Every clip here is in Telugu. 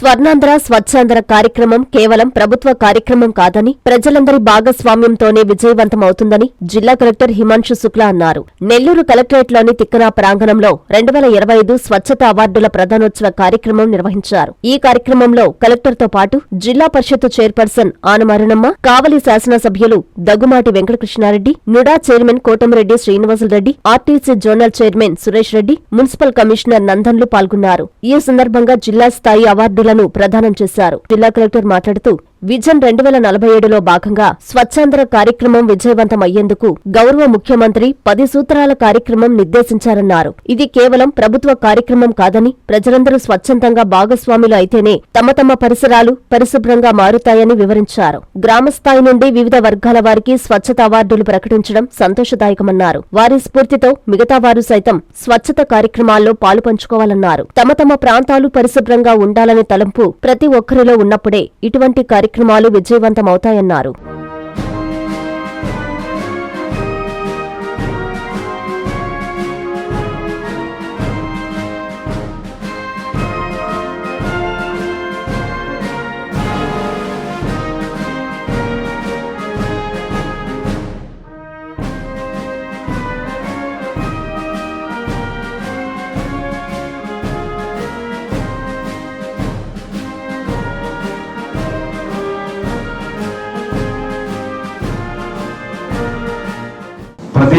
స్వర్ణాంధ్ర స్వచ్ఛాంధ్ర కార్యక్రమం కేవలం ప్రభుత్వ కార్యక్రమం కాదని ప్రజలందరి భాగస్వామ్యంతోనే విజయవంతమవుతుందని జిల్లా కలెక్టర్ హిమాంశు శుక్లా అన్నారు. నెల్లూరు కలెక్టరేట్లోని తిక్కన ప్రాంగణంలో రెండు వేల ఇరవై ఐదు స్వచ్ఛత అవార్డుల ప్రధానోత్సవ కార్యక్రమం నిర్వహించారు. ఈ కార్యక్రమంలో కలెక్టర్తో పాటు జిల్లా పరిషత్ చైర్పర్సన్ ఆనమరణమ్మ కావలి శాసనసభ్యులు Daggumati Venkatakrishnareddy NUDA chairman Kotamreddy Srinivasulureddy RTC zonal chairman Suresh Reddy municipal commissioner నందన్లు పాల్గొన్నారు. ఈ సందర్భంగా జిల్లా స్థాయి అవార్డులను ప్రదానం చేశారు. జిల్లా కలెక్టర్ మాట్లాడుతూ విజన్ రెండు వేల నలభై ఏడులో భాగంగా స్వచ్ఛాంధ్ర కార్యక్రమం విజయవంతం అయ్యేందుకు గౌరవ ముఖ్యమంత్రి పది సూత్రాల కార్యక్రమం నిర్దేశించారన్నారు. ఇది కేవలం ప్రభుత్వ కార్యక్రమం కాదని ప్రజలందరూ స్వచ్ఛందంగా భాగస్వాములు అయితేనే తమ తమ పరిసరాలు పరిశుభ్రంగా మారుతాయని వివరించారు. గ్రామస్థాయి నుండి వివిధ వర్గాల వారికి స్వచ్ఛత అవార్డులు ప్రకటించడం సంతోషదాయకమన్నారు. వారి స్ఫూర్తితో మిగతా వారు సైతం స్వచ్ఛత కార్యక్రమాల్లో పాలు పంచుకోవాలన్నారు తమ తమ ప్రాంతాలు పరిశుభ్రంగా ఉండాలనే తలంపు ప్రతి ఒక్కరిలో ఉన్నప్పుడే ఇటువంటి కార్యక్రమాలు విజయవంతమవుతాయన్నారు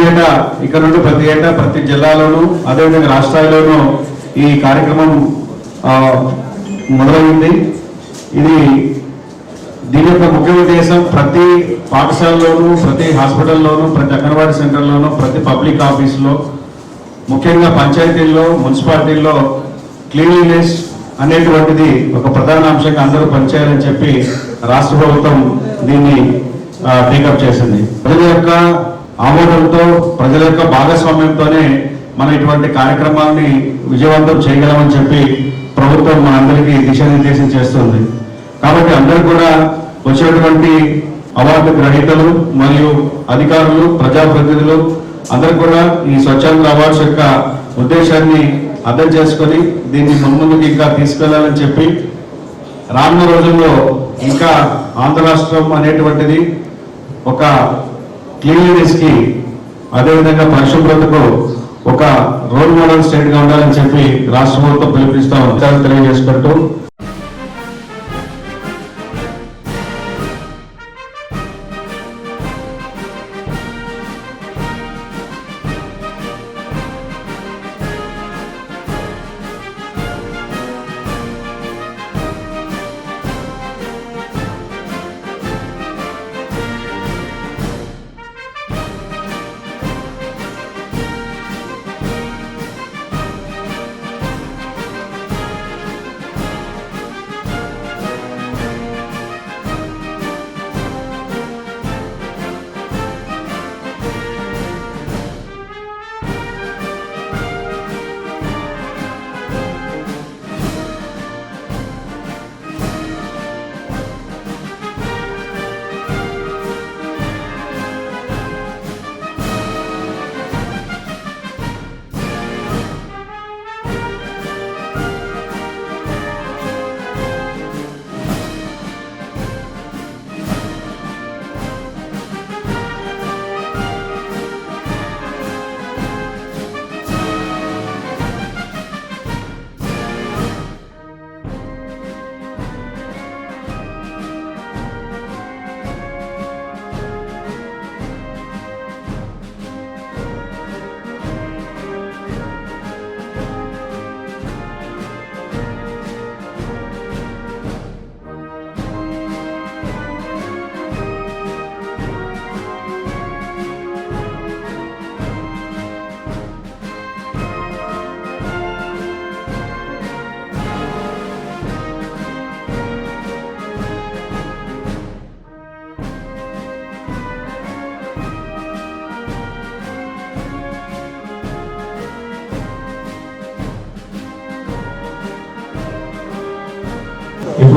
ప్రతి ఏటా ఇక్కడ నుండి ప్రతి ఏటా ప్రతి జిల్లాలోనూ అదేవిధంగా రాష్ట్రాల్లోనూ ఈ కార్యక్రమం మొదలైంది. ఇది దీని యొక్క ముఖ్య ఉద్దేశం ప్రతి పాఠశాలలోనూ ప్రతి హాస్పిటల్లోనూ ప్రతి అంగన్వాడీ సెంటర్లోనూ ప్రతి పబ్లిక్ ఆఫీసులో ముఖ్యంగా పంచాయతీల్లో మున్సిపాలిటీల్లో క్లీన్లీనెస్ అనేటువంటిది ఒక ప్రధాన అంశంగా అందరూ పనిచేయాలని చెప్పి రాష్ట్ర ప్రభుత్వం దీన్ని టేకప్ చేసింది. ప్రజల యొక్క ఆమోదంతో ప్రజల యొక్క భాగస్వామ్యంతోనే మనం ఇటువంటి కార్యక్రమాన్ని విజయవంతం చేయగలమని చెప్పి ప్రభుత్వం మనందరికీ దిశానిర్దేశం చేస్తుంది. కాబట్టి అందరూ కూడా వచ్చినటువంటి అవార్డు గ్రహీతలు మరియు అధికారులు ప్రజాప్రతినిధులు అందరూ కూడా ఈ స్వచ్ఛంద అవార్డ్స్ యొక్క ఉద్దేశాన్ని అర్థం చేసుకొని దీన్ని ముందుకు ఇంకా తీసుకెళ్ళాలని చెప్పి రానున్న రోజుల్లో ఇంకా ఆంధ్ర రాష్ట్రం అనేటువంటిది ఒక క్లీన్లీనెస్కి అదేవిధంగా పరిశుభ్రతకు ఒక రోల్ మోడల్ స్టేట్గా ఉండాలని చెప్పి రాష్ట్ర ప్రభుత్వం పిలుపునిస్తాం తెలియజేసుకుంటూ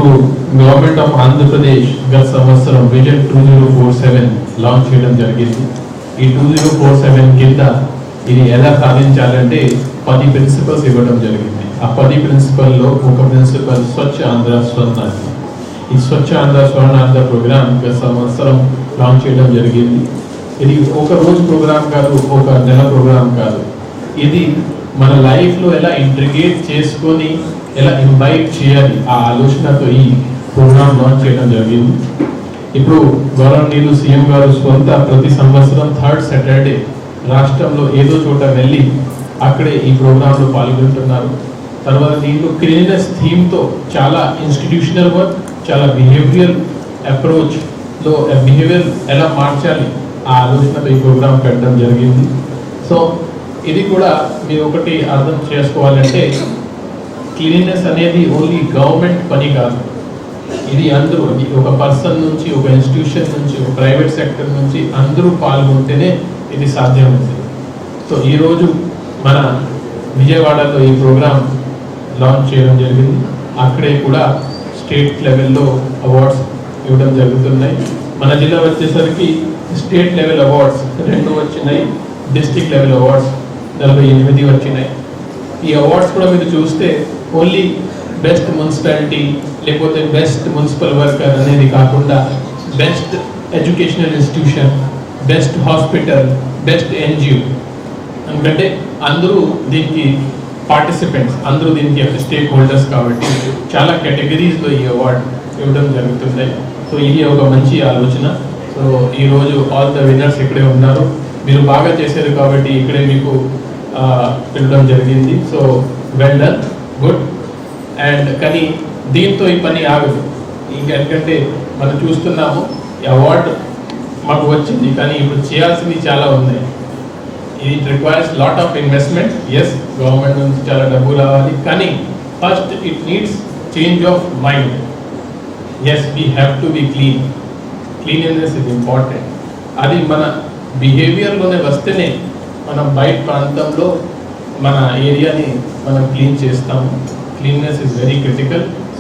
ఇప్పుడు గవర్నమెంట్ ఆఫ్ ఆంధ్రప్రదేశ్ గత సంవత్సరం vision two zero four seven launch చేయడం జరిగింది. ఈ టూ జీరో ఫోర్ సెవెన్ కింద ఇది ఎలా సాధించాలంటే పది ప్రిన్సిపల్స్ ఇవ్వడం జరిగింది. ఆ పది ప్రిన్సిపల్లో ఒక ప్రిన్సిపల్ స్వచ్ఛ ఆంధ్ర స్వర్ణాంధ్ర ఈ స్వచ్ఛ ఆంధ్ర స్వర్ణాంధ్ర ప్రోగ్రామ్ గత సంవత్సరం లాంచ్ చేయడం జరిగింది. ఇది ఒక రోజు ప్రోగ్రామ్ కాదు ఒక నెల ప్రోగ్రామ్ కాదు. ఇది మన లైఫ్లో ఎలా ఇంట్రిగేట్ చేసుకొని ఎలా ఇన్వైట్ చేయాలి ఆ ఆలోచనతో ఈ ప్రోగ్రామ్ లాంచ్ చేయడం జరిగింది. ఇప్పుడు గౌరవనీయులు సీఎం గారు స్వంత ప్రతి సంవత్సరం థర్డ్ సాటర్డే రాష్ట్రంలో ఏదో చోట వెళ్ళి అక్కడే ఈ ప్రోగ్రాంలో పాల్గొంటున్నారు. తర్వాత దీంట్లో క్లీనినెస్ థీమ్తో చాలా ఇన్స్టిట్యూషనల్ వర్క్ చాలా బిహేవియర్ అప్రోచ్లో బిహేవియర్ ఎలా మార్చాలి ఆ ఆలోచనతో ఈ ప్రోగ్రాం పెట్టడం జరిగింది. సో ఇది కూడా మీరు ఒకటి అర్థం చేసుకోవాలంటే క్లీన్నెస్ అనేది ఓన్లీ గవర్నమెంట్ పని కాదు. ఇది అందరూ ఇది ఒక పర్సన్ నుంచి ఒక ఇన్స్టిట్యూషన్ నుంచి ఒక ప్రైవేట్ సెక్టర్ నుంచి అందరూ పాల్గొంటేనే ఇది సాధ్యమవుతుంది. సో ఈరోజు మన విజయవాడలో ఈ ప్రోగ్రామ్ లాంచ్ చేయడం జరిగింది. అక్కడే కూడా స్టేట్ లెవెల్లో అవార్డ్స్ ఇవ్వడం జరుగుతున్నాయి. మన జిల్లా వచ్చేసరికి స్టేట్ లెవెల్ అవార్డ్స్ రెండు వచ్చినాయి. డిస్టిక్ లెవెల్ అవార్డ్స్ నలభై ఎనిమిది వచ్చినాయి. ఈ అవార్డ్స్ కూడా మీరు చూస్తే ఓన్లీ బెస్ట్ మున్సిపాలిటీ లేకపోతే బెస్ట్ మున్సిపల్ వర్కర్ అనేది కాకుండా best educational institution best hospital best NGO ఎందుకంటే అందరూ దీనికి పార్టిసిపెంట్స్ అందరూ దీనికి స్టేక్ హోల్డర్స్ కాబట్టి చాలా కేటగిరీస్లో ఈ అవార్డ్ ఇవ్వడం జరుగుతుంది. సో ఇది ఒక మంచి ఆలోచన. సో ఈరోజు ఆల్ ద విన్నర్స్ ఇక్కడే ఉన్నారు. మీరు బాగా చేశారు కాబట్టి ఇక్కడే మీకు పిలవడం జరిగింది. So well done good and కానీ దీంతో ఈ పని ఆగదు. ఇంకెందుకంటే మనం చూస్తున్నాము ఈ అవార్డు మాకు వచ్చింది కానీ ఇప్పుడు చేయాల్సింది చాలా ఉన్నాయి. It requires lot of investment yes government నుంచి చాలా డబ్బు రావాలి కానీ first it needs change of mind as we have to be clean cleanliness is important అది మన బిహేవియర్లోనే వస్తేనే మనం బయట ప్రాంతంలో మన ఏరియాని మనం క్లీన్ చేస్తాము. Cleanliness is very critical.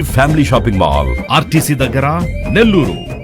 family shopping mall RTC దగ్గర నెల్లూరు.